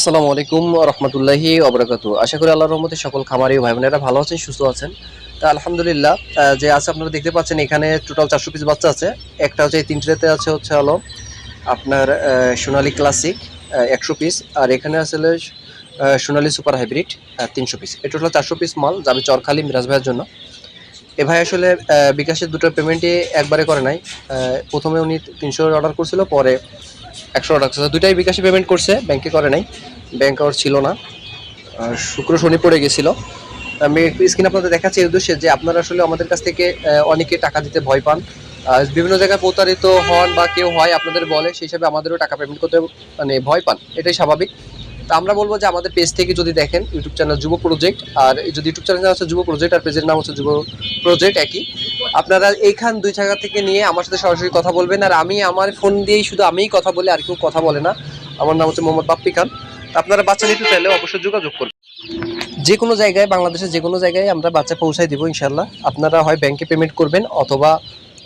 আসসালামু আলাইকুম রহমতুল্লাহি অবরাকাতু আশা করি আল্লাহর রহমতে সকল খামারি ভাই বোনেরা ভালো আছেন, সুস্থ আছেন। তা আলহামদুলিল্লাহ যে আছে আপনারা দেখতে পাচ্ছেন, এখানে টোটাল চারশো পিস বাচ্চা আছে। একটা হচ্ছে এই তিনটেতে আছে হচ্ছে হলো আপনার সোনালী ক্লাসিক একশো পিস আর এখানে আসলে সোনালি সুপার হাইব্রিড তিনশো পিস এটা টোটাল চারশো পিস মাল যাবে চরখালি মিরাজ ভাইয়ের জন্য। এ ভাই আসলে বিকাশের দুটো পেমেন্টই একবারে করে নাই। প্রথমে উনি তিনশো অর্ডার করছিল, পরে একশো অর্ডার করছে। দুটাই বিকাশে পেমেন্ট করছে ব্যাংকে করে নাই। ব্যাংক আওয়ার ছিল না। শুক্র শনি পড়ে গেছিল। আমি স্ক্রিন আপনাদের দেখাচ্ছি এই উদ্দেশ্যে যে আপনারা আসলে আমাদের কাছ থেকে অনেকে টাকা দিতে ভয় পান। বিভিন্ন জায়গায় প্রতারিত হন বা কেউ হয় আপনাদের বলে, সেই হিসাবে আমাদেরও টাকা পেমেন্ট করতে মানে ভয় পান। এটাই স্বাভাবিক। তা আমরা বলব যে আমাদের পেজ থেকে যদি দেখেন ইউটিউব চ্যানেল যুব প্রজেক্ট আর যদি ইউটিউব চ্যানেল হচ্ছে যুব প্রজেক্ট আর পেজের নাম হচ্ছে যুব প্রজেক্ট একই। আপনারা এইখান দুই জায়গা থেকে নিয়ে আমার সাথে সরাসরি কথা বলবেন। আর আমি আমার ফোন দিয়েই শুধু আমিই কথা বলি, আর কেউ কথা বলে না। আমার নাম হচ্ছে মোহাম্মদ বাপ্পি খান। আপনারা বাচ্চা নিতে চাইলে অবশ্যই যোগাযোগ করবেন। যে কোনো জায়গায়, বাংলাদেশের যে কোনো জায়গায় আমরা বাচ্চা পৌঁছাই দিব ইনশাল্লাহ আপনারা হয় ব্যাংকে পেমেন্ট করবেন অথবা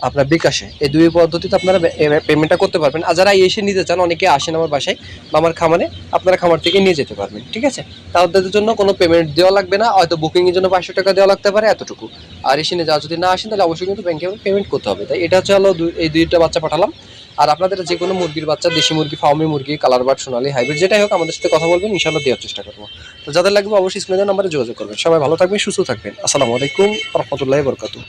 আপনার বিকাশে। এই দুই পদ্ধতিতে আপনারা পেমেন্টটা করতে পারবেন। আর যারা এসে নিতে চান, অনেকে আসেন আমার বাসায়, বা আমার খামারে, আপনারা খামার থেকে নিয়ে যেতে পারবেন, ঠিক আছে? তাদের জন্য কোনো পেমেন্ট দেওয়া লাগবে না। হয়তো বুকিংয়ের জন্য পাঁচশো টাকা দেওয়া লাগতে পারে, এতটুকু। আর এসে নিয়ে যাওয়া যদি না আসেন, তাহলে অবশ্যই কিন্তু ব্যাংকে পেমেন্ট করতে হবে। তাই এটা হচ্ছে হলো এই দুইটা বাচ্চা পাঠালাম। আর আপনাদের যে কোনো মুরগির বাচ্চা, দেশি মুরগি, ফার্মি মুরগি, কালার বার্ড, সোনালি, হাইব্রিড, যেটাই হোক, আমাদের সাথে কথা বলবেন ইনশাল্লাহ দেওয়ার চেষ্টা করব। তো যাদের লাগবে অবশ্যই স্ক্রিনের নাম্বারে যোগাযোগ করবেন। সবাই ভালো থাকবেন, সুস্থ থাকবেন। আসসালামু আলাইকুম রহমতুল্লাহ বরকাতু